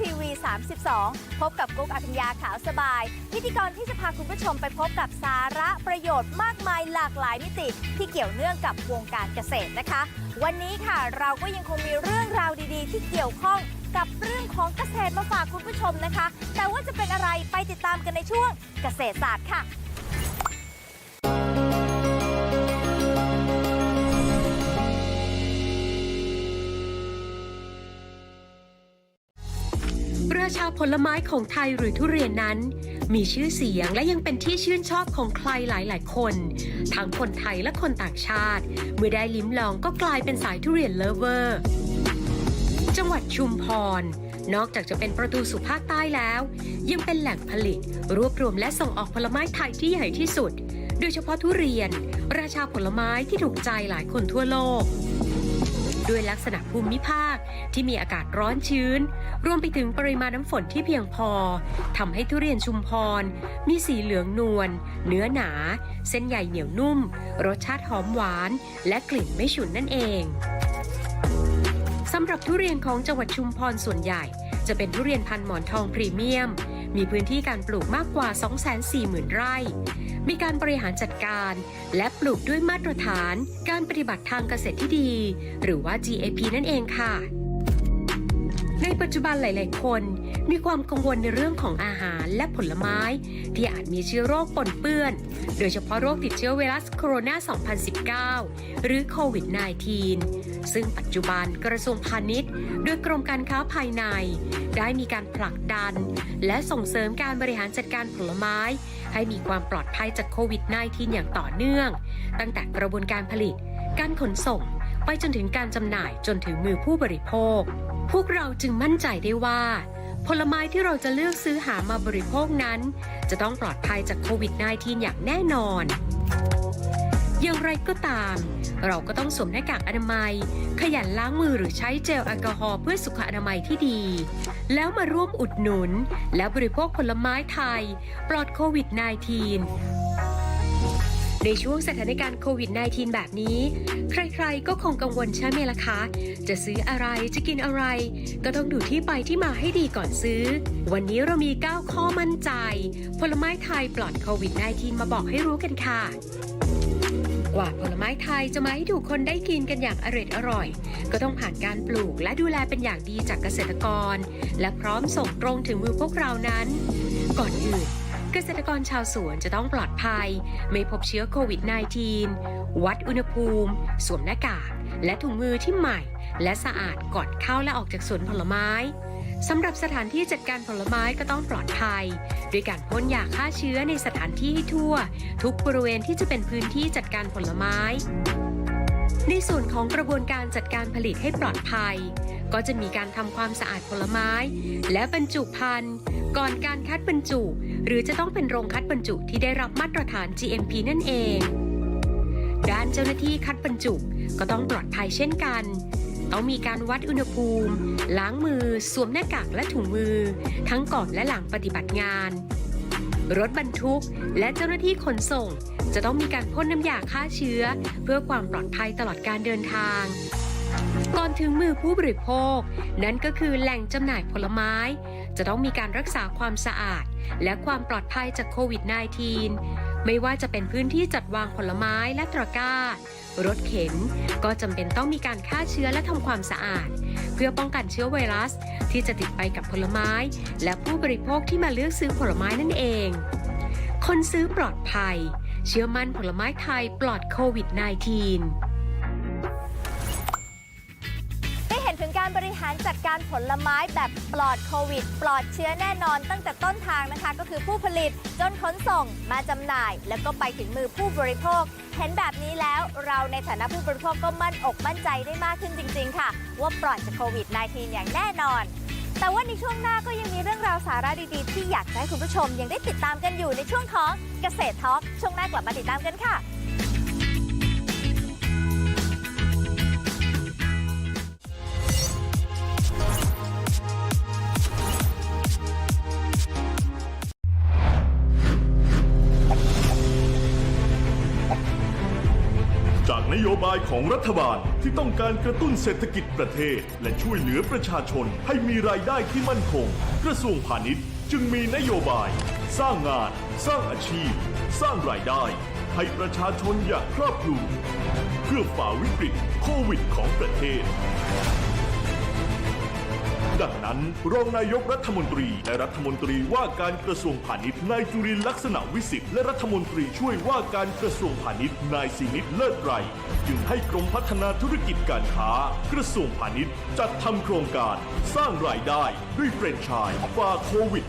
ทีวี 32 พบกับกุ๊กอัคญญาขาวสบาย พิธีกรที่จะพาคุณผู้ชมไปพบกับสาระประโยชน์มากมายหลากหลายมิติ ที่เกี่ยวเนื่องกับวงการเกษตรนะคะ วันนี้ค่ะเราก็ยังคงมีเรื่องราวดีๆ ที่เกี่ยวข้องกับเรื่องของเกษตรมาฝากคุณผู้ชมนะคะ แต่ว่าจะเป็นอะไรไปติดตามกันในช่วงเกษตรศาสตร์ค่ะ ผลไม้ของไทยหรือทุเรียนนั้น มีชื่อเสียงและยังเป็นที่ชื่นชอบของใครหลาย ๆ คน ทั้งคนไทยและคนต่างชาติ เมื่อได้ลิ้มลองก็กลายเป็นสายทุเรียนเลเวอร์ จังหวัดชุมพรนอกจากจะเป็นประตูสู่ภาคใต้แล้ว ยังเป็นแหล่งผลิต รวบรวมและส่งออกผลไม้ไทยที่ใหญ่ที่สุด โดยเฉพาะทุเรียน ราชาผลไม้ที่ถูกใจหลายคนทั่วโลก ด้วยลักษณะภูมิภาคที่มีอากาศร้อนชื้น รวมไปถึงปริมาณน้ำฝนที่เพียงพอทำให้ทุเรียนชุมพร มีสีเหลืองนวลเนื้อหนา เส้นใหญ่เหนียวนุ่ม รสชาติหอมหวาน และกลิ่นไม่ฉุนนั่นเองสำหรับทุเรียนของจังหวัดชุมพรส่วนใหญ่ จะเป็นทุเรียนพันธุ์หมอนทองพรีเมียม มีพื้นที่การปลูกมากกว่า 240,000 ไร่ มีการบริหารจัดการ และปลูกด้วยมาตรฐาน การปฏิบัติทางเกษตรที่ดี หรือว่า GAP นั่นเองค่ะ ในปัจจุบันหลาย ๆ คน มีความกังวลในเรื่องของอาหารและผลไม้ ที่อาจมีเชื้อโรคปนเปื้อน โดยเฉพาะโรคติดเชื้อไวรัสโคโรนา 2019 หรือโควิด -19 ซึ่งปัจจุบันกระทรวงพาณิชย์ โดยกรมการค้าภายใน ได้มีการผลักดัน และส่งเสริมการบริหารจัดการผลไม้ ให้มีความปลอดภัยจากโควิด -19 อย่างต่อเนื่อง ตั้งแต่กระบวนการผลิต การขนส่ง ไปจนถึงการจำหน่ายจนถึงมือผู้บริโภค พวกเราจึงมั่นใจได้ว่า ผลไม้ที่เราจะเลือกซื้อหามาบริโภคนั้น จะต้องปลอดภัยจากโควิด -19 อย่างแน่นอน อย่างไรก็ตาม เราก็ต้องสวมหน้ากากอนามัย ขยันล้างมือหรือใช้เจลแอลกอฮอล์เพื่อสุขอนามัยที่ดี แล้วมาร่วมอุดหนุน และบริโภคผลไม้ไทย ปลอดโควิด -19 ในช่วงสถานการณ์โควิด -19 แบบนี้ ใครๆ ก็คงกังวลใช่ไหมล่ะคะ จะซื้ออะไร จะกินอะไร ก็ต้องดูที่ไปที่มาให้ดีก่อนซื้อ วันนี้เรามี 9 ข้อมั่นใจ ผลไม้ไทยปลอดโควิด -19 มาบอกให้รู้กันค่ะ กว่าผลไม้ไทยจะมาให้ถูกคนได้กินกันอย่างอร่อยอร่อย ก็ต้องผ่านการปลูกและดูแลเป็นอย่างดีจากเกษตรกร และพร้อมส่งตรงถึงมือพวกเรานั้น ก่อนอื่นเกษตรกรชาวสวนจะต้องปลอดภัย ไม่พบเชื้อโควิด -19 วัดอุณหภูมิ สวมหน้ากาก และถุงมือที่ใหม่ และสะอาดก่อนเข้าและออกจากสวนผลไม้ สำหรับสถานที่จัดการผลไม้ก็ต้องปลอดภัย ด้วยการพ่นยาฆ่าเชื้อในสถานที่ให้ทั่ว ทุกบริเวณที่จะเป็นพื้นที่จัดการผลไม้ ในส่วนของกระบวนการจัดการผลิตให้ปลอดภัย ก็จะมีการทำความสะอาดผลไม้ และบรรจุภัณฑ์ก่อนการคัดบรรจุ หรือจะต้องเป็นโรงคัดบรรจุที่ได้รับมาตรฐาน GMP นั่นเอง ด้านเจ้าหน้าที่คัดบรรจุก็ต้องปลอดภัยเช่นกัน ต้องมีการวัดอุณหภูมิ ล้างมือ สวมหน้ากากและถุงมือ ทั้งก่อนและหลังปฏิบัติงาน รถบรรทุกและเจ้าหน้าที่ขนส่ง จะต้องมีการพ่นน้ำยาฆ่าเชื้อ เพื่อความปลอดภัยตลอดการเดินทางก่อนถึงมือผู้บริโภค นั่นก็คือแหล่งจำหน่ายผลไม้ จะต้องมีการรักษาความสะอาด และความปลอดภัยจากโควิด -19 ไม่ว่าจะเป็นพื้นที่จัดวางผลไม้และตะกร้า รถเข็น ก็จำเป็นต้องมีการฆ่าเชื้อและทำความสะอาด เพื่อป้องกันเชื้อไวรัส ที่จะติดไปกับผลไม้ และผู้บริโภคที่มาเลือกซื้อผลไม้นั่นเอง คนซื้อปลอดภัย เชื่อมั่นผลไม้ไทยปลอดโควิด -19 ารบริหารจัดการผลไม้แบบปลอดโควิด ปลอดเชื้อแน่นอน ตั้งแต่ต้นทางนะคะ ก็คือผู้ผลิตจนขนส่งมาจำหน่าย แล้วก็ไปถึงมือผู้บริโภค เห็นแบบนี้แล้วเราในฐานะผู้บริโภคก็มั่นอกมั่นใจได้มากขึ้นจริง ๆ ค่ะ ว่าปลอดจากโควิด -19 อย่างแน่นอนแต่ว่าในช่วงหน้าก็ยังมีเรื่องราวสาระดีๆ ที่อยากให้คุณผู้ชมยังได้ติดตามกันอยู่ในช่วงของเกษตรท็อกช่วงหน้ากลับมาติดตามกันค่ะ โยบายของรัฐบาลที่ต้องการกระตุ้นเศรษฐกิจประเทศ และช่วยเหลือประชาชนให้มีรายได้ที่มั่นคง กระทรวงพาณิชย์ จึงมีนโยบาย สร้างงาน สร้างอาชีพ สร้างรายได้ ให้ประชาชนอย่างครอบคลุมเพื่อฝ่าวิกฤตโควิดของประเทศดังนั้นรองนายกรัฐมนตรี และรัฐมนตรีว่าการกระทรวงพาณิชย์นายจุรินลักษณะวิสิทธิ์และรัฐมนตรีช่วยว่าการกระทรวงพาณิชย์นายสินิตเลิศไกรจึงให้กรมพัฒนาธุรกิจการค้า กระทรวงพาณิชย์จัดทำโครงการสร้างรายได้ด้วยแฟรนไชส์ฝ่าโควิด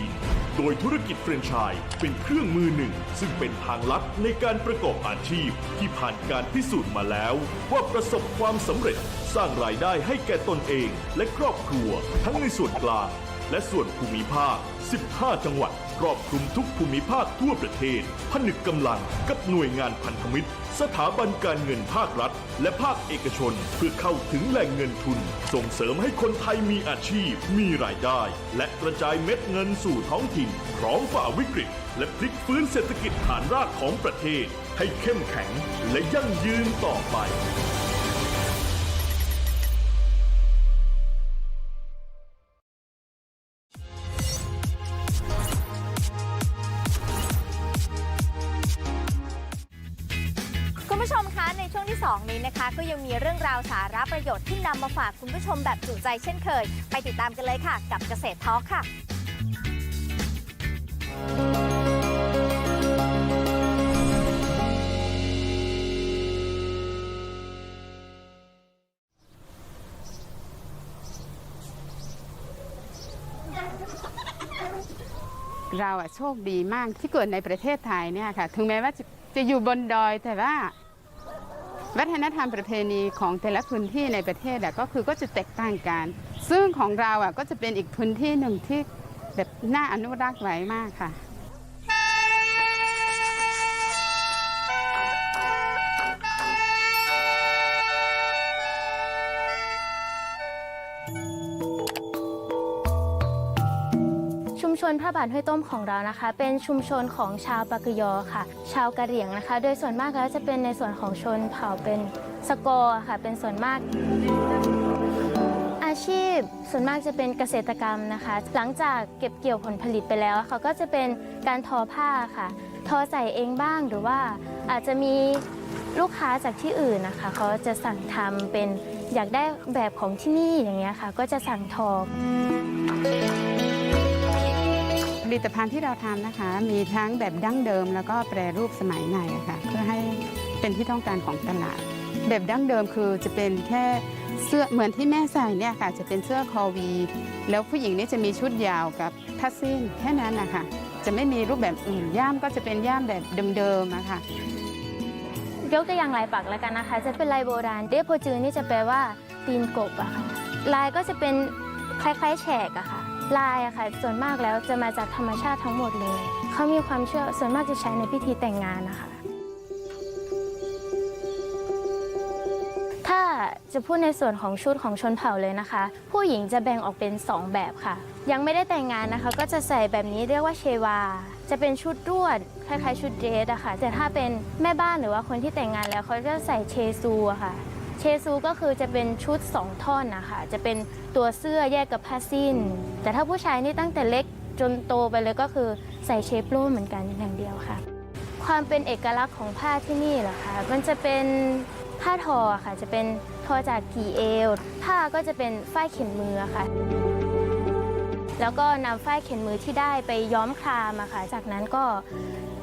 -19 โดยธุรกิจแฟรนไชส์เป็นเครื่องมือหนึ่ง ซึ่งเป็นทางลัดในการประกอบอาชีพ ที่ผ่านการพิสูจน์มาแล้ว ว่าประสบความสำเร็จสร้างรายได้ให้แก่ตนเองและครอบครัวทั้งในส่วนกลาง และส่วนภูมิภาค 15 จังหวัดครอบคลุมทุกภูมิภาคทั่วประเทศ ผนึกกำลังกับหน่วยงานพันธมิตร สถาบันการเงินภาครัฐ และภาคเอกชน เพื่อเข้าถึงแหล่งเงินทุน ส่งเสริมให้คนไทยมีอาชีพ มีรายได้ และกระจายเม็ดเงินสู่ท้องถิ่นพร้อมฝ่าวิกฤต และพลิกฟื้นเศรษฐกิจฐานรากของประเทศ ให้เข้มแข็งและยั่งยืนต่อไป ยังมีเรื่องราวสาระประโยชน์ที่นำมาฝากคุณผู้ชมแบบจุใจเช่นเคย ไปติดตามกันเลยค่ะ กับเกษตรทอล์กค่ะ เราอะโชคดีมากที่เกิดในประเทศไทยเนี่ยค่ะ ถึงแม้ว่าจะจะอยู่บนดอยแต่ว่า วัฒนธรรมประเพณีของแต่ละพื้นที่ในประเทศก็คือก็จะแตกต่างกัน ซึ่งของเราอะก็จะเป็นอีกพื้นที่หนึ่งที่แบบน่าอนุรักษ์ไว้มากค่ะ มชนพระบาทห้วยต้มของเรานะคะ เป็นชุมชนของชาวปากยอค่ะ ชาวกะเหรี่ยงนะคะ โดยส่วนมากแล้วจะเป็นในส่วนของชนเผ่าเป็นสกอค่ะ เป็นส่วนมาก อาชีพส่วนมากจะเป็นเกษตรกรรมนะคะ หลังจากเก็บเกี่ยวผลผลิตไปแล้วเขาก็จะเป็นการทอผ้าค่ะ ทอใส่เองบ้างหรือว่าอาจจะมีลูกค้าจากที่อื่นนะคะเขาจะสั่งทำเป็นอยากได้แบบของที่นี่อย่างเงี้ยค่ะ ก็จะสั่งทอ ลิตภัณฑ์ที่เราทำนะคะ มีทั้งแบบดั้งเดิม แล้วก็แปรรูปสมัยใหม่ค่ะเพื่อให้เป็นที่ต้องการของตลาด แบบดั้งเดิมคือจะเป็นแค่เสื้อเหมือนที่แม่ใส่เนี่ยค่ะ จะเป็นเสื้อคอวี แล้วผู้หญิงนี่จะมีชุดยาวกับทัดสิ้นแค่นั้นนะคะจะไม่มีรูปแบบอื่นย่ามก็จะเป็นย่ามแบบเดิมๆอะคะยกตัวอย่างลายปักแล้วกันนะคะ จะเป็นลายโบราณเดโพจือนี่จะแปลว่าตีนกบอะค่ะลายก็จะเป็นคล้ายๆแฉกอะค่ะ ลายอะค่ะส่วนมากแล้วจะมาจากธรรมชาติทั้งหมดเลย เขามีความเชื่อส่วนมากจะใช้ในพิธีแต่งงานนะคะ ถ้าจะพูดในส่วนของชุดของชนเผ่าเลยนะคะ ผู้หญิงจะแบ่งออกเป็น 2 แบบค่ะ ยังไม่ได้แต่งงานนะคะ ก็จะใส่แบบนี้เรียกว่าเชวา จะเป็นชุดรวดคล้ายๆชุดเดรสอะค่ะแต่ถ้าเป็นแม่บ้านหรือว่าคนที่แต่งงานแล้วเขาจะใส่เชซูอะค่ะ เชซูก็คือจะเป็นชุด 2 ท่อนนะคะจะเป็นตัวเสื้อแยกกับผ้าสิ้น แต่ถ้าผู้ชายนี่ตั้งแต่เล็กจนโตไปเลยก็คือใส่เชฟโล่เหมือนกันอย่างเดียวค่ะ ความเป็นเอกลักษณ์ของผ้าที่นี่เหรอคะมันจะเป็นผ้าทอค่ะ จะเป็นทอจากกี่เอวผ้าก็จะเป็นฝ้ายเข็นมือค่ะ แล้วก็นำฝ้ายเข็นมือที่ได้ไปย้อมครามอะค่ะ จากนั้นก็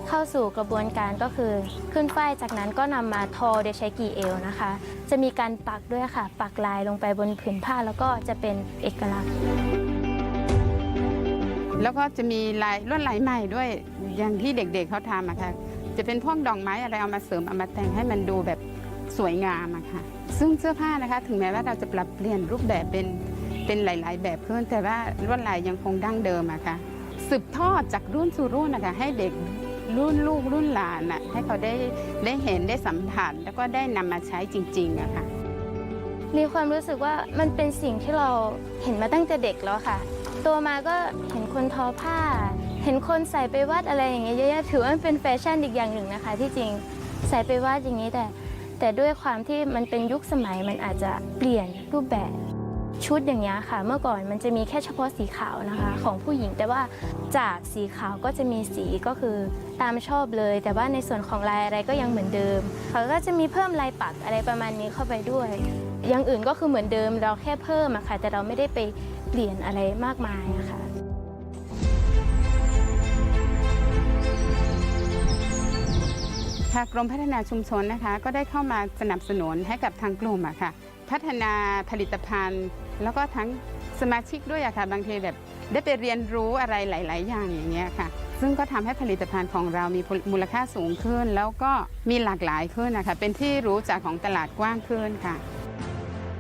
เข้าสู่กระบวนการก็คือ ขึ้นฝ้ายจากนั้นก็นำมาทอโดยใช้กี่เอวนะคะ จะมีการปักด้วยค่ะ ปักลายลงไปบนผืนผ้าแล้วก็จะเป็นเอกลักษณ์แล้วก็จะมีลายลวดลายใหม่ด้วยอย่างที่เด็กๆเขาทำอะค่ะ จะเป็นพวกดอกไม้อะไรเอามาเสริมเอามาแต่งให้มันดูแบบสวยงามอะค่ะ ซึ่งเสื้อผ้านะคะ ถึงแม้ว่าเราจะปรับเปลี่ยนรูปแบบเป็น เป็นหลาย ๆ แบบขึ้นแต่ว่าลวดลายยังคงดั้งเดิมอะค่ะสืบทอดจากรุ่นสู่รุ่นนะคะให้เด็กรุ่นลูกรุ่นหลานอะให้เขาได้ได้เห็นได้สัมผัสแล้วก็ได้นำมาใช้จริงๆอะค่ะมีความรู้สึกว่ามันเป็นสิ่งที่เราเห็นมาตั้งแต่เด็กแล้วค่ะโตมาก็เห็นคนทอผ้า เห็นคนใส่ไปวัดอะไรอย่างเงี้ยเยอะแยะถือว่ามันเป็นแฟชั่นอีกอย่างหนึ่งนะคะ ที่จริงใส่ไปวัดอย่างนี้แต่ แต่ด้วยความที่มันเป็นยุคสมัยมันอาจจะเปลี่ยนรูปแบบ ชุดอย่างเงี้ยค่ะ เมื่อก่อนมันจะมีแค่เฉพาะสีขาวนะคะ ของผู้หญิงแต่ว่าจากสีขาวก็จะมีสีก็คือตามชอบเลย แต่ว่าในส่วนของลายอะไรก็ยังเหมือนเดิมเขาก็จะมีเพิ่มลายปักอะไรประมาณนี้เข้าไปด้วย อย่างอื่นก็คือเหมือนเดิมเราแค่เพิ่มอะค่ะแต่เราไม่ได้ไปเปลี่ยนอะไรมากมายอะค่ะทางกรมพัฒนาชุมชนนะคะ ก็ได้เข้ามาสนับสนุนให้กับทางกลุ่มอะค่ะ พัฒนาผลิตภัณฑ์ แล้วก็ทั้งสมาชิกด้วยอะค่ะบางทีแบบได้ไปเรียนรู้อะไรหลาย ๆ อย่างอย่างเงี้ยค่ะ ซึ่งก็ทำให้ผลิตภัณฑ์ของเรามีมูลค่าสูงขึ้น แล้วก็มีหลากหลายขึ้นนะคะเป็นที่รู้จักของตลาดกว้างขึ้นค่ะ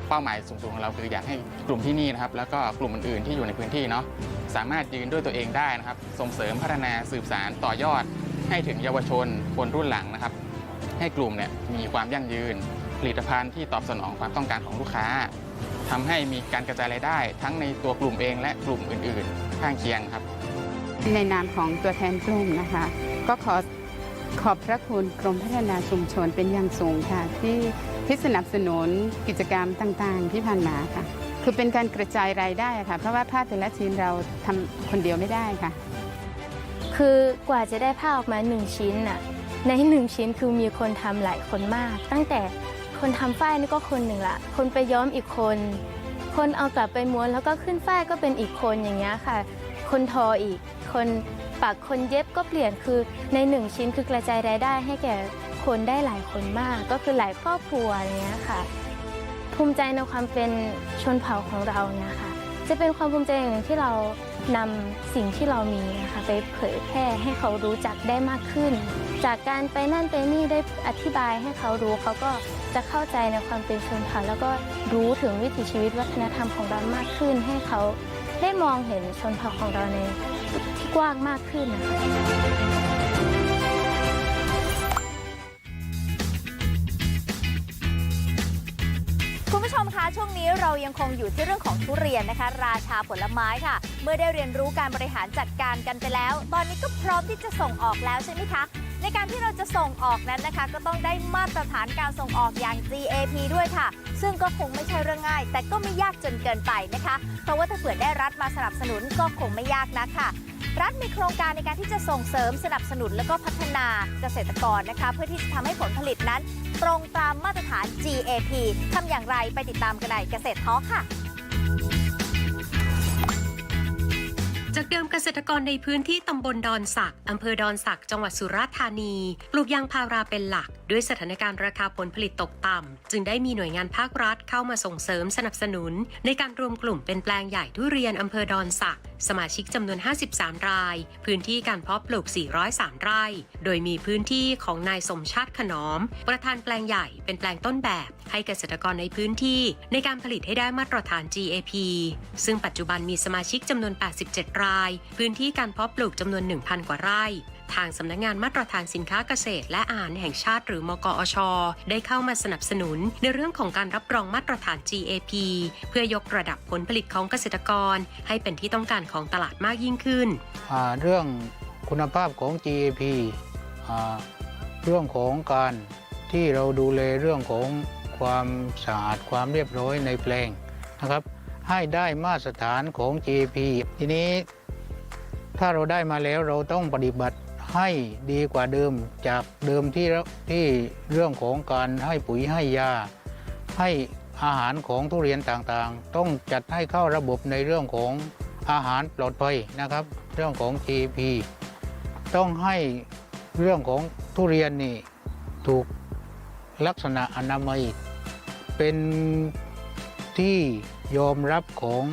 เป้าหมายสูงสุดของเราคืออยากให้กลุ่มที่นี่นะครับแล้วก็กลุ่มอื่นๆที่อยู่ในพื้นที่เนาะสามารถยืนด้วยตัวเองได้นะครับ ส่งเสริมพัฒนาสืบสารต่อยอด ให้ถึงเยาวชนคนรุ่นหลังนะครับ ให้กลุ่มเนี่ยมีความยั่งยืน ผลิตภัณฑ์ที่ตอบสนองความต้องการของลูกค้า ทำให้มีการกระจายรายได้ ทั้งในตัวกลุ่มเองและกลุ่มอื่น ๆ ข้างเคียงครับ ในนามของตัวแทนกลุ่มนะคะ ก็ขอขอบพระคุณกรมพัฒนาชุมชนเป็นอย่างสูงค่ะ ที่ที่สนับสนุนกิจกรรมต่างๆ ที่ผ่านมาค่ะ คือเป็นการกระจายรายได้ค่ะ เพราะว่าผ้าแต่ละชิ้นเราทำคนเดียวไม่ได้ค่ะ คือกว่าจะได้ผ้าออกมาหนึ่งชิ้นน่ะในหนึ่งชิ้นคือมีคนทำหลายคนมาก ตั้งแต่ คนทำฝ้ายนี่ก็คนหนึ่งละคนไปย้อมอีกคน คนเอากลับไปม้วนแล้วก็ขึ้นฝ้ายก็เป็นอีกคนอย่างเงี้ยค่ะ คนทออีก คนปักคนเย็บก็เปลี่ยนคือในหนึ่งชิ้นคือกระจายรายได้ให้แก่คนได้หลายคนมาก ก็คือหลายครอบครัวอย่างเงี้ยค่ะ ภูมิใจในความเป็นชนเผ่าของเราเนี่ยค่ะจะเป็นความภูมิใจอย่างหนึ่งที่เรานำสิ่งที่เรามีนะคะไปเผยแพร่ให้เขารู้จักได้มากขึ้น จากการไปนั่นไปนี่ได้อธิบายให้เขารู้เขาก็ จะเข้าใจในความเป็นชนเผ่าแล้วก็รู้ถึงวิถีชีวิตวัฒนธรรมของเรามากขึ้น ให้เขาได้มองเห็นชนเผ่าของเราในที่กว้างมากขึ้นนะคะคุณผู้ชมคะช่วงนี้เรายังคงอยู่ที่เรื่องของทุเรียนนะคะ ราชาผลไม้ค่ะ เมื่อได้เรียนรู้การบริหารจัดการกันไปแล้ว ตอนนี้ก็พร้อมที่จะส่งออกแล้วใช่ไหมคะ ในการที่เราจะส่งออกนั้นนะคะ ก็ต้องได้มาตรฐานการส่งออกอย่าง GAP ด้วยค่ะ ซึ่งก็คงไม่ใช่เรื่องง่าย แต่ก็ไม่ยากจนเกินไปนะคะ เพราะว่าถ้าเผื่อได้รัฐมาสนับสนุนก็คงไม่ยากนักค่ะรัฐมีโครงการในการที่จะส่งเสริมสนับสนุนและก็พัฒนาเกษตรกรนะคะ เพื่อที่จะทำให้ผลผลิตนั้น ตรงตามมาตรฐาน GAP ทำอย่างไรไปติดตามกันในเกษตรท้อค่ะ เดิมเกษตรกรในพื้นที่ตำบลดอนสักอำเภอดอนสักจังหวัดสุราษฎร์ธานี ปลูกยางพาราเป็นหลัก ด้วยสถานการณ์ราคาผลผลิตตกต่ำ จึงได้มีหน่วยงานภาครัฐเข้ามาส่งเสริมสนับสนุน ในการรวมกลุ่มเป็นแปลงใหญ่ทุเรียนอำเภอดอนสัก สมาชิกจำนวน 53 ราย พื้นที่การเพาะปลูก 403 ไร่ โดยมีพื้นที่ของนายสมชาติขนอม ประธานแปลงใหญ่เป็นแปลงต้นแบบให้เกษตรกรในพื้นที่ในการผลิตให้ได้มาตรฐาน GAP ซึ่งปัจจุบันมีสมาชิกจำนวน 87 ราย พื้นที่การเพาะปลูกจำนวน 1,000 กว่าไร่ ทางสำนักงานมาตรฐานสินค้าเกษตร และอาหารแห่งชาติหรือมกอช ได้เข้ามาสนับสนุน ในเรื่องของการรับรองมาตรฐาน GAP เพื่อยกระดับผลผลิตของเกษตรกร ให้เป็นที่ต้องการของตลาดมากยิ่งขึ้น เรื่องคุณภาพของ GAP อเรื่องของการที่เราดูแลเรื่องของความสะอาดความเรียบร้อยในแปลงนะครับ ให้ได้มาตรฐานของ GAP ทีนี้ถ้าเราได้มาแล้วเราต้องปฏิบัติ ให้ดีกว่าเดิมจากเดิมที่ที่เรื่องของการให้ปุ๋ยให้ยา ให้อาหารของทุเรียนต่างๆ ต้องจัดให้เข้าระบบในเรื่องของอาหารปลอดภัยนะครับ เรื่องของ GP ต้องให้เรื่องของทุเรียนนี่ถูกลักษณะอนามัย เป็นที่ยอมรับของ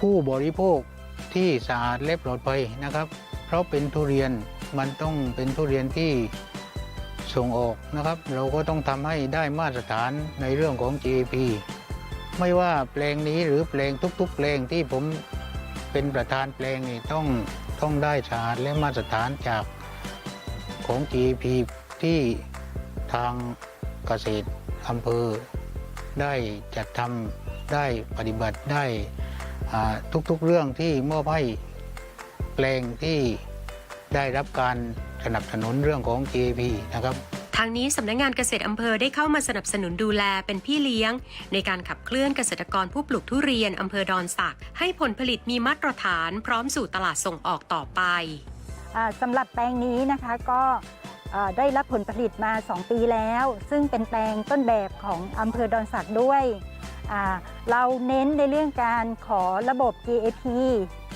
ผู้บริโภคที่สะอาดและปลอดภัยนะครับ เพราะเป็นทุเรียนมันต้องเป็นทุเรียนที่ส่งออกนะครับ เราก็ต้องทำให้ได้มาตรฐานในเรื่องของ GAP ไม่ว่าแปลงนี้หรือแปลงทุกๆ แปลงที่ผมเป็นประธานแปลงนี่ต้องต้องได้สะอาดและมาตรฐานจากของ GAP ที่ทางเกษตรอำเภอ ได้จัดทำได้ปฏิบัติได้ทุกๆเรื่องที่มอบให้ แปลงที่ได้รับการสนับสนุนเรื่องของ GAP นะครับทางนี้สำนักงานเกษตรอำเภอได้เข้ามาสนับสนุนดูแลเป็นพี่เลี้ยง ในการขับเคลื่อนเกษตรกรผู้ปลูกทุเรียนอำเภอดอนสักให้ผลผลิตมีมาตรฐานพร้อมสู่ตลาดส่งออกต่อไปอ่าสำหรับแปลงนี้นะคะก็เอ่อได้รับผลผลิตมา 2 ปีแล้ว ซึ่งเป็นแปลงต้นแบบของอำเภอดอนสักด้วยอ่า เราเน้นในเรื่องการขอระบบ GAP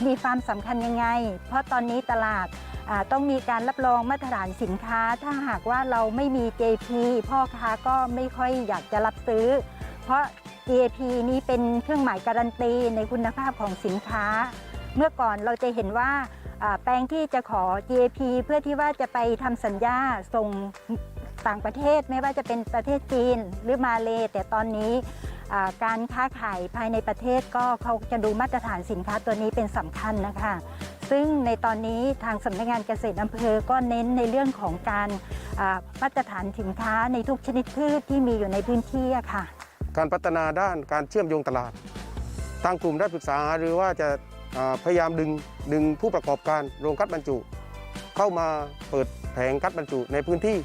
มีความสำคัญยังไง เพราะตอนนี้ตลาดต้องมีการรับรองมาตรฐานสินค้า ถ้าหากว่าเราไม่มี GAP พ่อค้าก็ไม่ค่อยอยากจะรับซื้อ เพราะ GAP นี้เป็นเครื่องหมายการันตีในคุณภาพของสินค้า เมื่อก่อนเราจะเห็นว่าแปลงที่จะขอ GAP เพื่อที่ว่าจะไปทำสัญญาส่ง ต่างประเทศไม่ว่าจะเป็นประเทศจีนหรือมาเลแต่ตอนนี้การค้าขายภายในประเทศก็เขาจะดูมาตรฐานสินค้าตัวนี้เป็นสำคัญนะคะ ซึ่งในตอนนี้ทางสำนักงานเกษตรอำเภอก็เน้นในเรื่องของการมาตรฐานสินค้าในทุกชนิดพืชที่มีอยู่ในพื้นที่ะค่ะ การพัฒนาด้านการเชื่อมโยงตลาดทางกลุ่มได้ปรึกษาหรือว่าจะพยายามดึงดึงผู้ประกอบการโรงคัดบรรจุ เข้ามาเปิดแผงคัดบรรจุในพื้นที่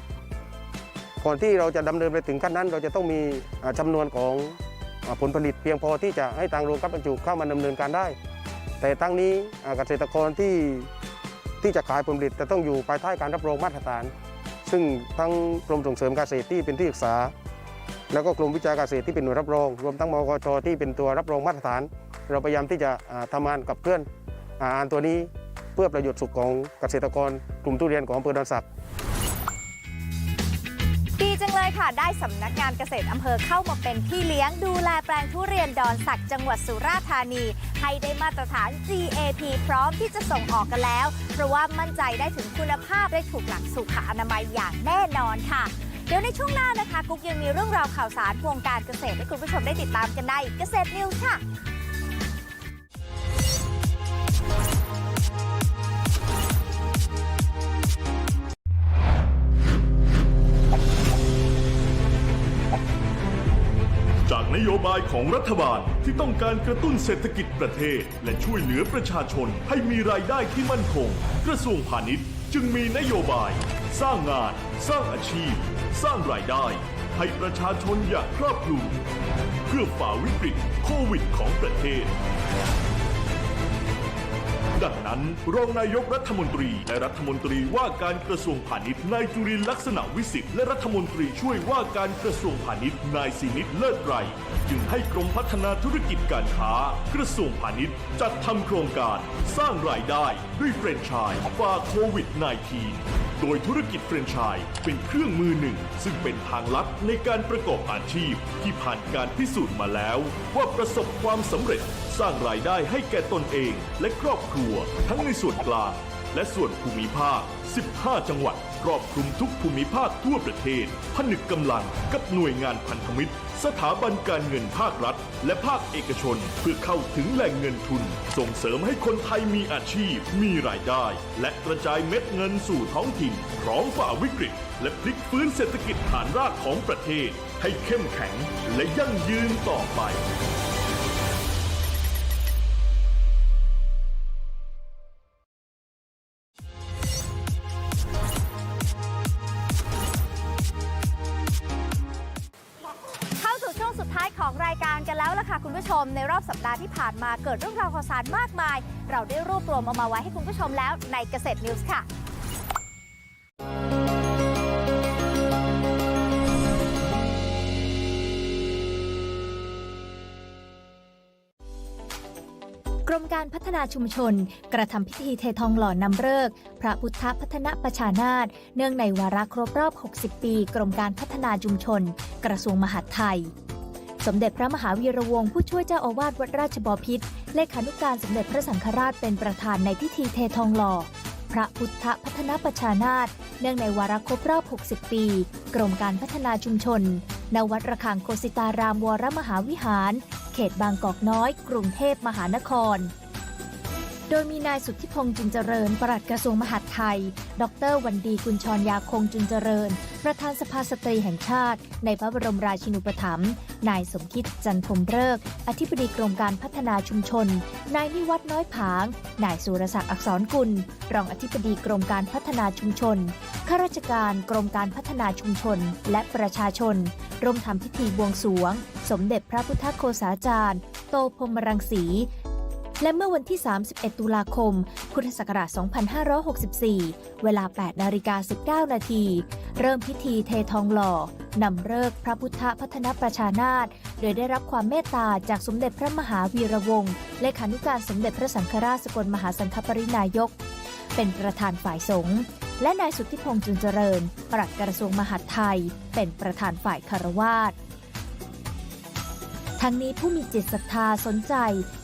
ก่อนที่เราจะดำเนินไปถึงขั้นนั้น เราจะต้องมีอ่าจำนวนของผลผลิตเพียงพอที่จะให้ทางโรงคัดบรรจุเข้ามาดำเนินการได้ แต่ทั้งนี้เกษตรกรที่ที่จะขายผลผลิตจะต้องอยู่ภายใต้การรับรองมาตรฐาน ซึ่งทั้งกรมส่งเสริมเกษตรที่เป็นที่ปรึกษา แล้วก็กรมวิจัยเกษตรที่เป็นหน่วยรับรอง รวมทั้งมกชที่เป็นตัวรับรองมาตรฐาน เราพยายามที่จะอ่าทำงานกับเคลื่อนอ่านตัวนี้เพื่อประโยชน์สุขของเกษตรกรกลุ่มทุเรียนของอำเภอดอนสักดี จังเลยค่ะ ได้สำนักงานเกษตรอำเภอเข้ามาเป็นพี่เลี้ยงดูแลแปลงทุเรียนดอนสักจังหวัดสุราษฎร์ธานี ให้ได้มาตรฐาน GAP พร้อมที่จะส่งออกกันแล้ว เพราะว่ามั่นใจได้ถึงคุณภาพได้ถูกหลักสุขอนามัยอย่างแน่นอนค่ะ เดี๋ยวในช่วงหน้านะคะกุ๊กยังมีเรื่องราวข่าวสารวงการเกษตรให้คุณผู้ชมได้ติดตามกันในเกษตรนิวส์ค่ะ จากนโยบายของรัฐบาลที่ต้องการกระตุ้นเศรษฐกิจประเทศ และช่วยเหลือประชาชนให้มีรายได้ที่มั่นคง กระทรวงพาณิชย์จึงมีนโยบาย สร้างงาน สร้างอาชีพ สร้างรายได้ ให้ประชาชนอย่างครอบคลุมเพื่อฝ่าวิกฤตโควิดของประเทศ ดังนั้น รองนายกรัฐมนตรี และรัฐมนตรีว่าการกระทรวงพาณิชย์นายจุรินทร์ลักษณะวิสิทธิ์และรัฐมนตรีช่วยว่าการกระทรวงพาณิชย์นายสินิตเลิศไกรจึงให้กรมพัฒนาธุรกิจการค้า กระทรวงพาณิชย์จัดทำโครงการสร้างรายได้ด้วยแฟรนไชส์ฝ่าโควิด -19 โดยธุรกิจแฟรนไชส์เป็นเครื่องมือหนึ่ง ซึ่งเป็นทางลัดในการประกอบอาชีพ ที่ผ่านการพิสูจน์มาแล้ว ว่าประสบความสำเร็จ สร้างรายได้ให้แก่ตนเองและครอบครัว ทั้งในส่วนกลางและส่วนภูมิภาค 15 จังหวัด ครอบคลุมทุกภูมิภาคทั่วประเทศ ผนึกกำลังกับหน่วยงานพันธมิตร สถาบันการเงินภาครัฐ และภาคเอกชน เพื่อเข้าถึงแหล่งเงินทุน ส่งเสริมให้คนไทยมีอาชีพ มีรายได้ และกระจายเม็ดเงินสู่ท้องถิ่นพร้อมฝ่าวิกฤต และพลิกฟื้นเศรษฐกิจฐานรากของประเทศ ให้เข้มแข็งและยั่งยืนต่อไป กันแล้วล่ะค่ะคุณผู้ชม ในรอบสัปดาห์ที่ผ่านมาเกิดเรื่องราวข่าวสารมากมาย เราได้รวบรวมเอามาไว้ให้คุณผู้ชมแล้วในเกษตรนิวส์ค่ะ กรมการพัฒนาชุมชน กระทำพิธีเททองหล่อนำเลิกพระพุทธพัฒนประชานาตเนื่องในวาระครบรอบ 60 ปี กรมการพัฒนาชุมชน กระทรวงมหาดไทย สมเด็จพระมหาวีระวงศ์ผู้ช่วยเจ้าอาวาสวัดราชบพิตรเลขานุการสมเด็จพระสังฆราชเป็นประธานในพิธีเททองหล่อ พระพุทธพัฒนประชานาตเนื่องในวาระครบรอบ 60 ปี กรมการพัฒนาชุมชนณวัดระฆังโกสิตารามวรมหาวิหาร เขตบางกอกน้อย กรุงเทพมหานคร โดยมีนายสุทธิพงษ์จุนเจริญ ปลัดกระทรวงมหาดไทย ดรวันดีกุลชรยาคงจุนเจริญ ประธานสภาสตรีแห่งชาติ ในพระบรมราชินูปถัมภ์ นายสมคิดจันทมเริก อธิบดีกรมการพัฒนาชุมชน นายนิวัฒน้อยผาง นายสุรศักดิ์อักษรกุล รองอธิบดีกรมการพัฒนาชุมชน ข้าราชการกรมการพัฒนาชุมชน และประชาชน ร่วมทำพิธีบวงสรวง สมเด็จพระพุทธโฆษาจารย์ โตพรมรังสี และเมื่อวันที่ 31 ตุลาคม พุทธศักราช 2564 เวลา 8 นาฬิกา 19 นาที เริ่มพิธีเททองหล่อนำเลิกพระพุทธพัฒนประชานาตโดยได้รับความเมตตาจากสมเด็จพระมหาวีระวงศ์เลขานุการสมเด็จพระสังฆราชสกลมหาสังฆปรินายก เป็นประธานฝ่ายสงฆ์และนายสุทธิพงษ์จุนเจริญ ปลัดกระทรวงมหาดไทย เป็นประธานฝ่ายคารวาส ทั้งนี้ผู้มีจิตศรัทธาสนใจ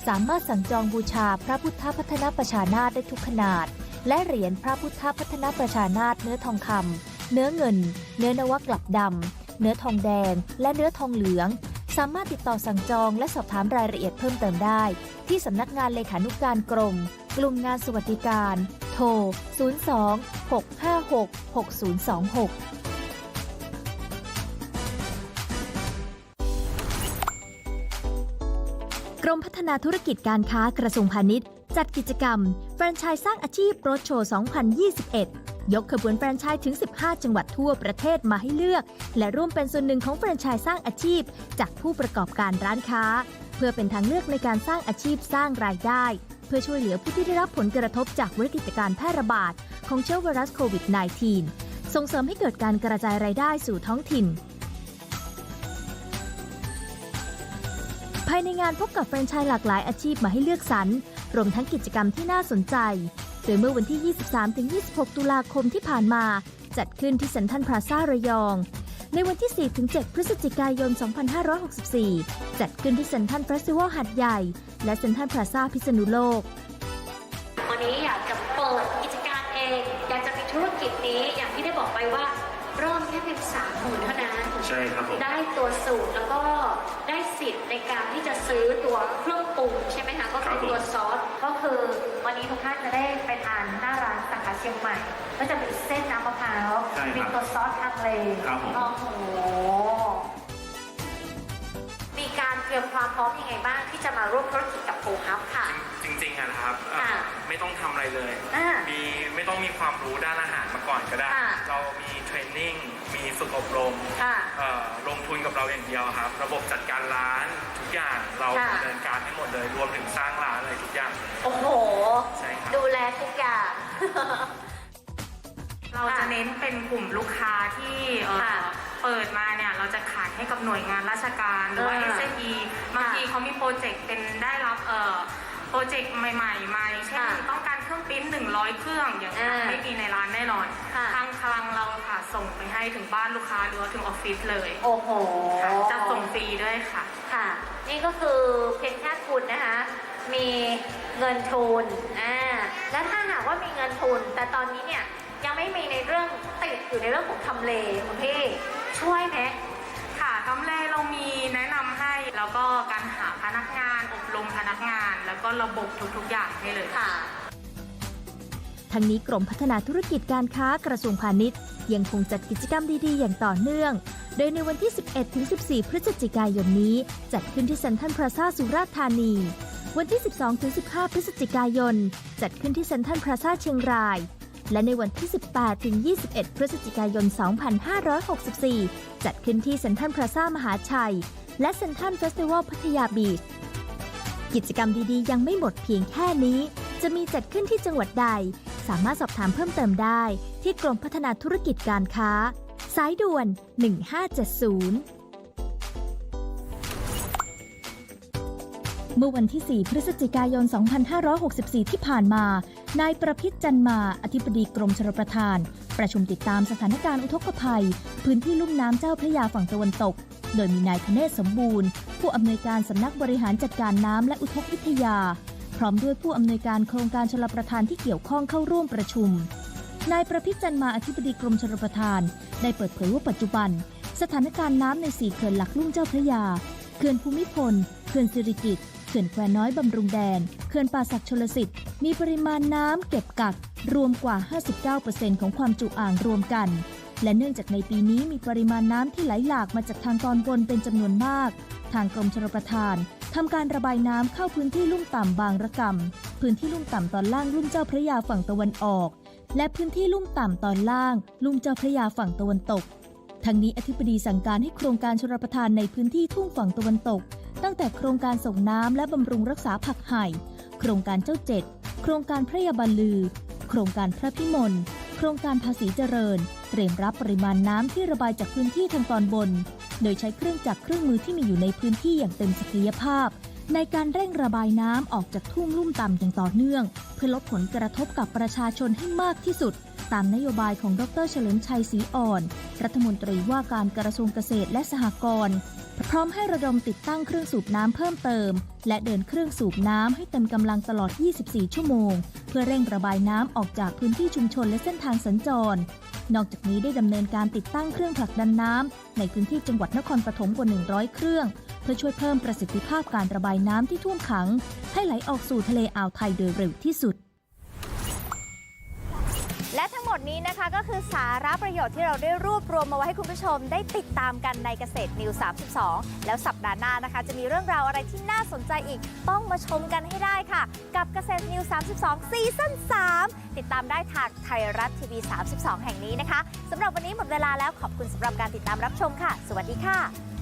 สามารถสั่งจองบูชาพระพุทธพัฒนประชานาตได้ทุกขนาด และเหรียญพระพุทธพัฒนประชานาตเนื้อทองคำเนื้อเงิน เนื้อนวกลับดำเนื้อทองแดง และเนื้อทองเหลือง สามารถติดต่อสั่งจองและสอบถามรายละเอียดเพิ่มเติมได้ ที่สำนักงานเลขานุการกรม กลุ่มงานสวัสดิการ โทร 02 656 6026 กรมพัฒนาธุรกิจการค้ากระทรวงพาณิชย์ จัดกิจกรรม แฟรนไชส์สร้างอาชีพรถโชว์ 2021 ยกขบวนแฟรนไชส์ถึง 15 จังหวัดทั่วประเทศมาให้เลือก และร่วมเป็นส่วนหนึ่งของแฟรนไชส์สร้างอาชีพ จากผู้ประกอบการร้านค้า เพื่อเป็นทางเลือกในการสร้างอาชีพสร้างรายได้ เพื่อช่วยเหลือผู้ที่ได้รับผลกระทบจากวิกฤตการแพร่ระบาดของเชื้อไวรัสโควิด -19 ส่งเสริมให้เกิดการกระจายรายได้สู่ท้องถิ่นายในงานพบกับแฟรนไชส์หลากหลายอาชีพมาให้เลือกสรร รวมทั้งกิจกรรมที่น่าสนใจ โดยเมื่อวันที่ 23-26 ตุลาคมที่ผ่านมา จัดขึ้นที่เซ็นทรัลพลาซ่าระยอง ในวันที่ 4-7 พฤศจิกายน 2564 จัดขึ้นที่เซ็นทรัลเฟสติวัลหัดใหญ่ และเซ็นทรัลพลาซ่าพิษณุโลก วันนี้อยากจะเปิดกิจการเอง อยากจะมีธุรกิจนี้อย่างที่ได้บอกไปว่าเริ่มแค่เพียงสามหมื่นเท่านั้น ใช่ครับผมได้ตัวสูตรแล้วก็ได้สิทธิ์ในการที่จะซื้อตัวเครื่องปรุงใช่ไหมคะก็คือตัวซอสก็คือวันนี้ทุกท่านจะได้ไปทานหน้าร้านสาขาเชียงใหม่ ก็จะมีเส้นน้ำมะพร้าวใช่ครับมีตัวซอสทางเลครับผมโอ้โหมีการเตรียมความพร้อมยังไงบ้างที่จะมาร่วมธุรกิจกับ โพฮับค่ะ จริงๆอะนะครับเอ่อค่ะไม่ต้องทำอะไรเลย อ่ามีไม่ต้องมีความรู้ด้านอาหารมาก่อนก็ได้ ค่ะ เรามีเทรนนิ่ง มีฝึกอบรมค่ะ เอ่อลงทุนกับเราอย่างเดียวครับ ระบบจัดการร้านทุกอย่างเราค่ะ ดำเนินการให้หมดเลย รวมถึงสร้างร้านอะไรทุกอย่าง โอ้โห ใช่ครับ ดูแลทุกอย่าง เราจะเน้นเป็นกลุ่มลูกค้าที่เอ่อค่ะ เปิดมาเนี่ยเราจะขายให้กับหน่วยงานราชการหรือว่าเออ SME บางทีเขามีโปรเจกต์เป็นได้รับเอ่อโปรเจกต์ใหม่ๆมาเช่นค่ะต้องการเครื่องปริ้น100เครื่องอย่างนี้ยอ่าไม่มีในร้านแน่นอนค่ะทางคลังเราค่ะส่งไปให้ถึงบ้านลูกค้าหรือว่าถึงออฟฟิศเลยโอ้โห ค่ะจะส่งฟรีด้วยค่ะ ค่ะนี่ก็คือเพียงแค่คุณนะคะ มีเงินทุนอ่าและถ้าหากว่ามีเงินทุน แต่ตอนนี้เนี่ยยังไม่มีในเรื่องติดอยู่ในเรื่องของทำเลคุณพี่ ช่วยไหมค่ะทำเลเรามีแนะนำให้ แล้วก็การหาพนักงาน อบรมพนักงาน แล้วก็ระบบทุกๆอย่างให้เลยค่ะ ทั้งนี้กรมพัฒนาธุรกิจการค้ากระทรวงพาณิชย์ ยังคงจัดกิจกรรมดีๆ อย่างต่อเนื่อง โดยในวันที่ 11-14 พฤศจิกายนนี้ จัดขึ้นที่เซ็นทรัลพลาซาสุราษฎร์ธานีวันที่ 12-15 พฤศจิกายน จัดขึ้นที่เซ็นทรัลพลาซาเชียงราย และในวันที่ 18-21 พฤศจิกายน 2564 จัดขึ้นที่เซ็นทรัลพลาซามหาชัย และเซ็นทรัลเฟสติวัลพัทยาบีช กิจกรรมดีๆ ยังไม่หมดเพียงแค่นี้ จะมีจัดขึ้นที่จังหวัดใด สามารถสอบถามเพิ่มเติมได้ ที่กรมพัฒนาธุรกิจการค้า สายด่วน 1570 เมื่อวันที่ 4 พฤศจิกายน 2564 ที่ผ่านมา นายประพิษจันมา อธิบดีกรมชลประทาน ประชุมติดตามสถานการณ์อุทกภัย พื้นที่ลุ่มน้ำเจ้าพระยาฝั่งตะวันตก โดยมีนายธเนศสมบูรณ์ ผู้อำนวยการสำนักบริหารจัดการน้ำและอุทกวิทยา พร้อมด้วยผู้อำนวยการโครงการชลประทานที่เกี่ยวข้องเข้าร่วมประชุม นายประพิษจันมาอธิบดีกรมชลประทาน ได้เปิดเผยว่าปัจจุบัน สถานการณ์น้ำในสี่เขื่อนหลักลุ่มเจ้าพระยาเขื่อนภูมิพล เขื่อนสิริกิติ์ ขื่อนแควน้อยบำรุงแดน เขื่อนป่าศักดิ์ชลสิทธิ์มีปริมาณน้ำเก็บกักรวมกว่า 59%ของความจุอ่างรวมกัน และเนื่องจากในปีนี้มีปริมาณน้ำที่ไหลหลากมาจากทางตอนบนเป็นจำนวนมาก ทางกรมชลประทานทำการระบายน้ำเข้าพื้นที่ลุ่มต่ำบางระกำพื้นที่ลุ่มต่ำตอนล่างลุ่มเจ้าพระยาฝั่งตะวันออก และพื้นที่ลุ่มต่ำตอนล่าง ลุ่มเจ้าพระยาฝั่งตะวันตกทั้งนี้อธิบดีสั่งการให้โครงการชลประทานในพื้นที่ทุ่งฝั่งตะวันตก ตั้งแต่โครงการส่งน้ำและบำรุงรักษาผักไห่ โครงการเจ้าเจ็ด โครงการพระยาบาลือ โครงการพระพิมล โครงการภาษีเจริญ เตรียมรับปริมาณน้ำที่ระบายจากพื้นที่ทางตอนบน โดยใช้เครื่องจักรเครื่องมือที่มีอยู่ในพื้นที่อย่างเต็มศักยภาพ ในการเร่งระบายน้ำออกจากทุ่งลุ่มต่ำอย่างต่อเนื่อง เพื่อลดผลกระทบกับประชาชนให้มากที่สุดตามนโยบายของดรเฉลิมชัยศรีอ่อน รัฐมนตรีว่าการกระทรวงเกษตรและสหกรณ์ พร้อมให้ระดมติดตั้งเครื่องสูบน้ำเพิ่มเติม และเดินเครื่องสูบน้ำให้เต็มกำลังตลอด 24 ชั่วโมง เพื่อเร่งระบายน้ำออกจากพื้นที่ชุมชนและเส้นทางสัญจร นอกจากนี้ได้ดำเนินการติดตั้งเครื่องผลักดันน้ำในพื้นที่จังหวัดนครปฐมกว่า 100 เครื่อง เพื่อช่วยเพิ่มประสิทธิภาพการระบายน้ำที่ท่วมขัง ให้ไหลออกสู่ทะเลอ่าวไทยโดยเร็วที่สุด และทั้งหมดนี้นะคะก็คือสาระประโยชน์ที่เราได้รวบรวมมาไว้ให้คุณผู้ชม ได้ติดตามกันในเกษตรนิว 32 แล้วสัปดาห์หน้านะคะ จะมีเรื่องราวอะไรที่น่าสนใจอีก ต้องมาชมกันให้ได้ค่ะ กับเกษตรนิว 32 ซีซั่น 3 ติดตามได้ทางไทยรัฐทีวี 32 แห่งนี้นะคะสำหรับวันนี้หมดเวลาแล้วขอบคุณสำหรับการติดตามรับชมค่ะ สวัสดีค่ะ